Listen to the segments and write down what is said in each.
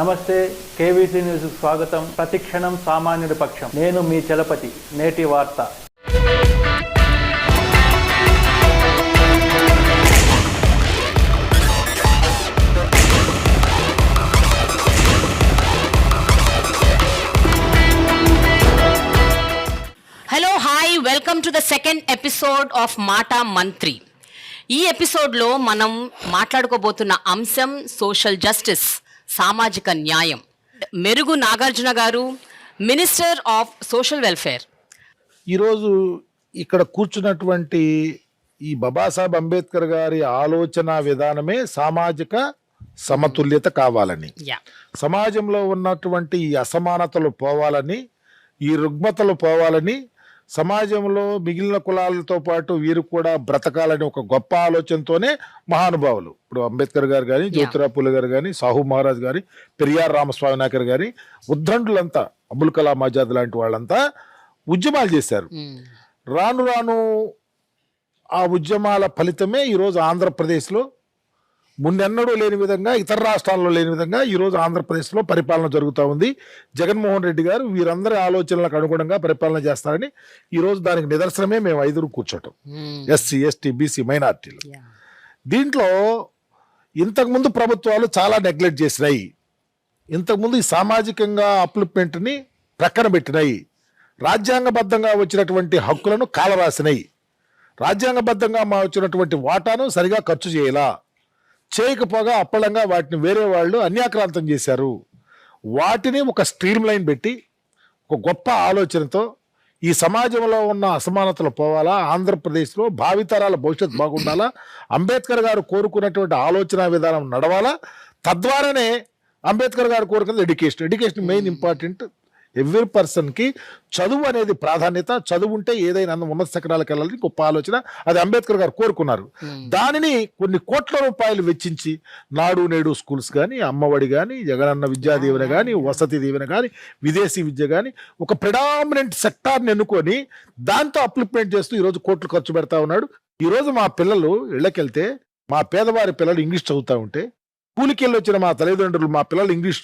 నమస్తే KVC news స్వాగతం. ప్రతిక్షణం సామాన్యుడి పక్షం. నేను మీ చలపతి నేటి వార్త. Hello hi welcome to the second episode of మాటా మంత్రి ఈ ఎపిసోడ్లో మనం మాట్లాడుకోబోతున్న అంశం సోషల్ జస్టిస్ సామాజిక న్యాయం. మెరుగు నాగార్జున గారు మినిస్టర్ ఆఫ్ సోషల్ వెల్ఫేర్. ఈరోజు ఇక్కడ కూర్చున్నటువంటి ఈ బాబాసాహెబ్ అంబేద్కర్ గారి ఆలోచన విధానమే సామాజిక సమతుల్యత కావాలని. సమాజంలో ఉన్నటువంటి ఈ అసమానతలు పోవాలని ఈ రుగ్మతలు పోవాలని సమాజంలో మిగిలిన కులాలతో పాటు వీరు కూడా బ్రతకాలని ఒక గొప్ప ఆలోచనతోనే మహానుభావులు. ఇప్పుడు అంబేద్కర్ గారు కానీ జ్యోతిరావు పూలే గారు కానీ సాహు మహారాజ్ గారి పెరియార్ రామస్వామి నాయకర్ గారి ఉద్దండులంతా అబుల్ కలాం ఆజాద్ లాంటి వాళ్ళంతా ఉద్యమాలు చేశారు. రాను రాను ఆ ఉద్యమాల ఫలితమే ఈరోజు ఆంధ్రప్రదేశ్లో మున్నెన్నడూ లేని విధంగా ఇతర రాష్ట్రాల్లో లేని విధంగా ఈరోజు ఆంధ్రప్రదేశ్లో పరిపాలన జరుగుతూ ఉంది. జగన్మోహన్ రెడ్డి గారు వీరందరి ఆలోచనలకు అనుగుణంగా పరిపాలన చేస్తారని ఈరోజు దానికి నిదర్శనమే మేము ఐదుగురు కూర్చోటం. ఎస్సీ ఎస్టీ బీసీ మైనార్టీలు. దీంట్లో ఇంతకుముందు ప్రభుత్వాలు చాలా నెగ్లెక్ట్ చేసినాయి. ఇంతకుముందు ఈ సామాజికంగా అప్లిప్మెంట్ని ప్రక్కన పెట్టినాయి. రాజ్యాంగబద్ధంగా వచ్చినటువంటి హక్కులను కాలరాసినాయి. రాజ్యాంగబద్ధంగా మా వచ్చినటువంటి వాటాను సరిగా ఖర్చు చేయలా. చేయకపోగా అప్పలంగా వాటిని వేరే వాళ్ళు అన్యాక్రాంతం చేశారు. వాటిని ఒక స్ట్రీమ్ లైన్ పెట్టి ఒక గొప్ప ఆలోచనతో ఈ సమాజంలో ఉన్న అసమానతలు పోవాలా? ఆంధ్రప్రదేశ్లో భావితరాల భవిష్యత్తు బాగుండాలా? అంబేద్కర్ గారు కోరుకున్నటువంటి ఆలోచన విధానం నడవాలా? తద్వారానే అంబేద్కర్ గారు కోరుకున్నది education. Education main important. Every పర్సన్కి చదువు అనేది ప్రాధాన్యత. చదువు ఉంటే ఏదైనా ఉన్నత శిఖరాలకు వెళ్ళాలని గొప్ప ఆలోచన. అది అంబేద్కర్ గారు కోరుకున్నారు. దానిని కొన్ని కోట్ల రూపాయలు వెచ్చించి నాడు నేడు స్కూల్స్ కానీ అమ్మఒడి కానీ జగనన్న విద్యా దీవెన కానీ వసతి దీవెన కానీ విదేశీ విద్య కానీ ఒక ప్రిడామినెంట్ సెక్టార్ని ఎన్నుకొని దాంతో అప్లిప్మెంట్ చేస్తూ ఈరోజు కోట్లు ఖర్చు పెడతా ఉన్నాడు. ఈరోజు మా పిల్లలు ఇళ్ళకెళ్తే మా పేదవారి పిల్లలు ఇంగ్లీష్ చదువుతా ఉంటే కూలికి వెళ్ళి వచ్చిన మా తల్లిదండ్రులు మా పిల్లలు ఇంగ్లీష్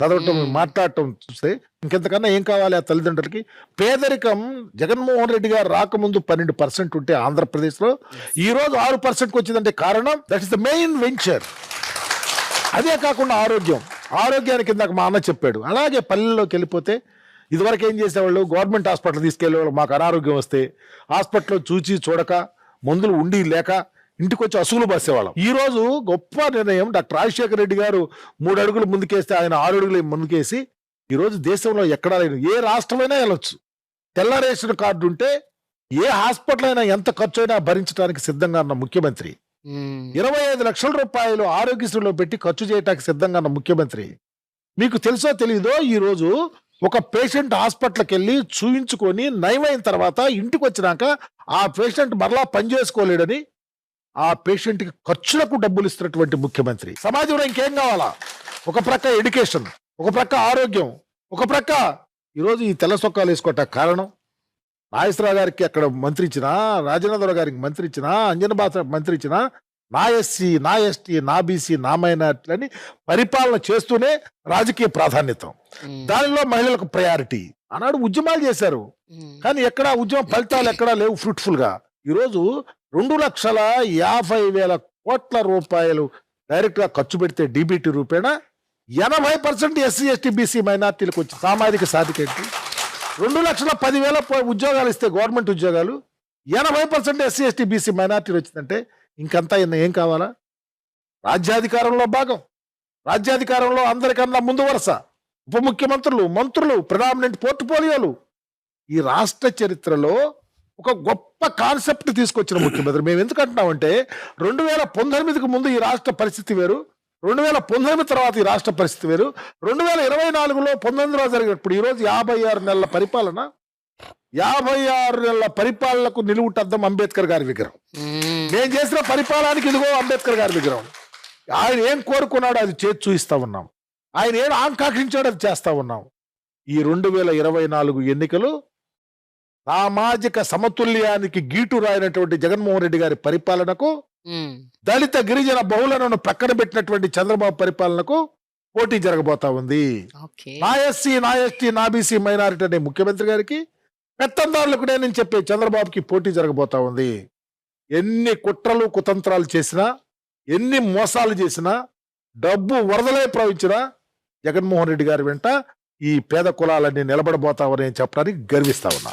చదవటం మాట్లాడటం చూస్తే ఇంకెంతకన్నా ఏం కావాలి ఆ తల్లిదండ్రులకి? పేదరికం జగన్మోహన్ రెడ్డి గారు రాకముందు పన్నెండు పర్సెంట్ ఉంటే ఆంధ్రప్రదేశ్లో ఈ రోజు ఆరు పర్సెంట్కి వచ్చిందంటే కారణం that is the main venture అదే కాకుండా ఆరోగ్యం. ఆరోగ్యానికి ఇందాక మా అన్న చెప్పాడు. అలాగే పల్లెల్లోకి వెళ్ళిపోతే ఇదివరకు ఏం చేసేవాళ్ళు? గవర్నమెంట్ హాస్పిటల్ తీసుకెళ్ళేవాళ్ళు. మాకు అనారోగ్యం వస్తే హాస్పిటల్లో చూచి చూడక మందులు ఉండి లేక ఇంటికి వచ్చి అసూలు బసేవాళ్ళం. ఈ రోజు గొప్ప నిర్ణయం డాక్టర్ రాజశేఖర రెడ్డి గారు మూడు అడుగులు ముందుకేస్తే ఆయన ఆరు అడుగులు ముందుకేసి ఈ రోజు దేశంలో ఎక్కడా లేని ఏ రాష్ట్రమైనా వెళ్ళొచ్చు. తెల్ల రేషన్ కార్డు ఉంటే ఏ హాస్పిటల్ అయినా ఎంత ఖర్చు అయినా భరించడానికి సిద్ధంగా ఉన్న ముఖ్యమంత్రి. ఇరవై ఐదు లక్షల రూపాయలు ఆరోగ్యశ్రీలో పెట్టి ఖర్చు చేయడానికి సిద్ధంగా ఉన్న ముఖ్యమంత్రి. మీకు తెలుసో తెలీదో ఈ రోజు ఒక పేషెంట్ హాస్పిటల్కి వెళ్ళి చూయించుకొని నయమైన తర్వాత ఇంటికి వచ్చినాక ఆ పేషెంట్ మరలా పని చేసుకోలేడని ఆ పేషెంట్కి ఖర్చులకు డబ్బులు ఇస్తున్నటువంటి ముఖ్యమంత్రి. సమాజంలో ఇంకేం కావాలా? ఒక ప్రక్క ఎడ్యుకేషన్ ఒక ప్రక్క ఆరోగ్యం ఒక ప్రక్క ఈరోజు ఈ తెల్ల సొక్కాలు వేసుకోవటానికి కారణం? నాగేశ్వరరావు గారికి అక్కడ మంత్రి ఇచ్చినా రాజేంద్రరావు గారికి మంత్రి ఇచ్చినా అంజన మంత్రి ఇచ్చినా నా ఎస్సీ నా ఎస్టీ నా బీసీ నా మైనార్టీలని పరిపాలన చేస్తూనే రాజకీయ ప్రాధాన్యత. దానిలో మహిళలకు ప్రయారిటీ. ఆనాడు ఉద్యమాలు చేశారు. కానీ ఎక్కడ ఉద్యమం ఫలితాలు ఎక్కడా లేవు ఫ్రూట్ఫుల్గా ఈరోజు రెండు లక్షల యాభై వేల కోట్ల రూపాయలు డైరెక్ట్గా ఖర్చు పెడితే డీబీటీ రూపేణ ఎనభై పర్సెంట్ ఎస్సీ ఎస్టీ బీసీ మైనార్టీలకు వచ్చి సామాజిక సాధికేంటి రెండు లక్షల పదివేల ఉద్యోగాలు ఇస్తే గవర్నమెంట్ ఉద్యోగాలు. ఎనభై పర్సెంట్ ఎస్సీ ఎస్టీ బీసీ మైనార్టీలు వచ్చిందంటే ఇంకంతా ఏం కావాలా? రాజ్యాధికారంలో భాగం. రాజ్యాధికారంలో అందరికన్నా ముందు వరుస. ఉప ముఖ్యమంత్రులు మంత్రులు ప్రిడామినెంట్ పోర్ట్ఫోలియోలు. ఈ రాష్ట్ర చరిత్రలో ఒక గొప్ప కాన్సెప్ట్ తీసుకొచ్చిన ముఖ్యమంత్రి. మేము ఎందుకు అంటున్నామంటే రెండు వేల పంతొమ్మిదికి ముందు ఈ రాష్ట్ర పరిస్థితి వేరు రెండు వేల పంతొమ్మిది తర్వాత ఈ రాష్ట్ర పరిస్థితి వేరు రెండు వేల ఇరవై నాలుగులో పంతొమ్మిదిలో జరిగినప్పుడు ఈరోజు యాభై ఆరు నెలల పరిపాలన యాభై ఆరు నెలల పరిపాలనకు నిలువుటద్దం అంబేద్కర్ గారి విగ్రహం. నేను చేసిన పరిపాలనకి ఇదిగో అంబేద్కర్ గారి విగ్రహం. ఆయన ఏం కోరుకున్నాడో అది చేసి చూయిస్తా ఉన్నాం. ఆయన ఏం ఆకాంక్షించాడో అది చేస్తా ఉన్నాం. ఈ రెండు వేల ఇరవై నాలుగు ఎన్నికలు సామాజిక సమతుల్యానికి గీటు రాయినటువంటి జగన్మోహన్ రెడ్డి గారి పరిపాలనకు దళిత గిరిజన బహుళలను ప్రక్కన పెట్టినటువంటి చంద్రబాబు పరిపాలనకు పోటీ జరగబోతా ఉంది. నా ఎస్సీ నా ఎస్టీ నా బీసీ మైనారిటీ అనే ముఖ్యమంత్రి గారికి పెత్తందారులకు నేను చెప్పే చంద్రబాబుకి పోటీ జరగబోతా ఉంది. ఎన్ని కుట్రలు కుతంత్రాలు చేసినా ఎన్ని మోసాలు చేసినా డబ్బు వరదలై ప్రవహించినా జగన్మోహన్ రెడ్డి గారి వెంట ఈ పేద కులాలన్నీ నిలబడబోతామని చెప్పడానికి గర్విస్తా ఉన్నా.